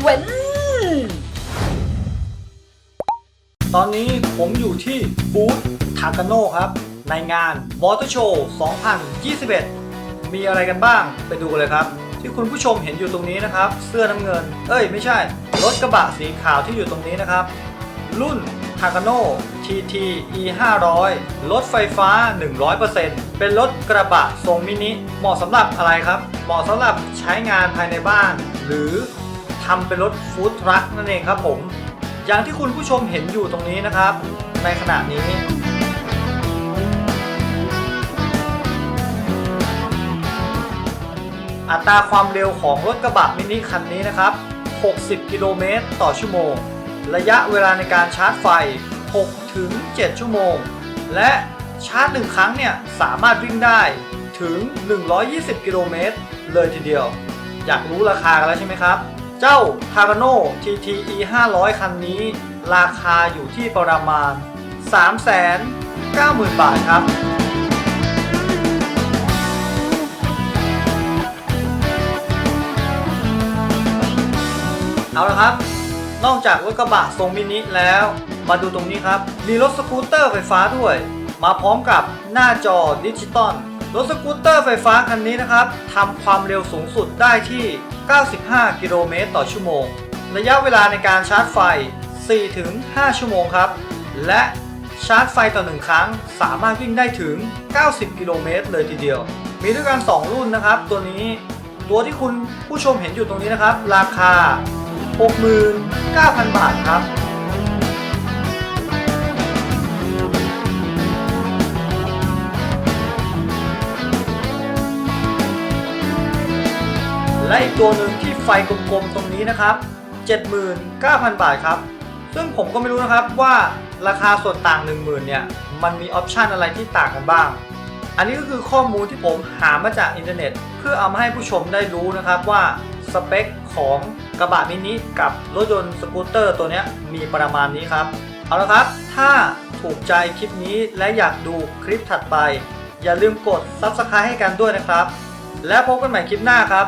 เวนต์ตอนนี้ผมอยู่ที่บูธทากาโน่ครับ ในงาน Water Show 2021 มีอะไรกันบ้างไปดูกันเลยครับ ที่คุณผู้ชมเห็นอยู่ตรงนี้นะครับ เสื้อน้ำเงิน เอ้ยไม่ใช่ รถกระบะสีขาวที่อยู่ตรงนี้นะครับ รุ่นทากาโน่ TT E 5 0 0รถไฟฟ้า 100%เป็นรถกระบะทรงมินิ เหมาะสำหรับอะไรครับ เหมาะสำหรับใช้งานภายในบ้าน หรือ ทำเป็นรถฟู้ดทรัคนั่นเองครับผม อย่างที่คุณผู้ชมเห็นอยู่ตรงนี้นะครับ ในขณะนี้ อัตราความเร็วของรถกระบะมินิคันนี้นะครับ 60 กิโลเมตรต่อชั่วโมง ระยะเวลาในการชาร์จไฟ6ถึง7ชั่วโมง และชาร์จหนึ่งครั้งเนี่ย สามารถวิ่งได้ถึง 120 กิโลเมตรเลยทีเดียว อยากรู้ราคากันแล้วใช่ไหมครับ เจ้า t a g a n o TTE 500 คันนี้ ราคาอยู่ที่ประมาณ 390,000 บาทครับ เอาละครับ นอกจากรถกระบะทรงมินิแล้ว มาดูตรงนี้ครับ มีรถสกูตเตอร์ไฟฟ้าด้วย มาพร้อมกับหน้าจอดิจิตอล รถสกูตเตอร์ไฟฟ้าคันนี้นะครับทำความเร็วสูงสุดได้ที่ 95 กิโลเมตรต่อชั่วโมง ระยะเวลาในการชาร์จไฟ 4-5 ชั่วโมงครับ และชาร์จไฟต่อหนึ่งครั้ง สามารถวิ่งได้ถึง 90 กิโลเมตรเลยทีเดียว มีด้วยกัน 2 รุ่นนะครับ ตัวนี้ตัวที่คุณผู้ชมเห็นอยู่ตรงนี้นะครับ ราคา 69,000 บาทครับ และอีกตัวหนึ่งที่ไฟกลมๆตรงนี้นะครับ 79,000 บาทครับ ซึ่งผมก็ไม่รู้นะครับว่าราคาส่วนต่าง 10,000เนี่ยมันมีออปชันอะไรที่ต่างกันบ้าง อันนี้ก็คือข้อมูลที่ผมหามาจากอินเทอร์เน็ต เพื่อเอามาให้ผู้ชมได้รู้นะครับว่าสเปคของกระบะมินิกับรถยนต์สกูตเตอร์ตัวนี้มีประมาณนี้ครับ เอาละครับ ถ้าถูกใจคลิปนี้และอยากดูคลิปถัดไป อย่าลืมกด Subscribe ให้กันด้วยนะครับ แล้วพบกันใหม่คลิปหน้าครับ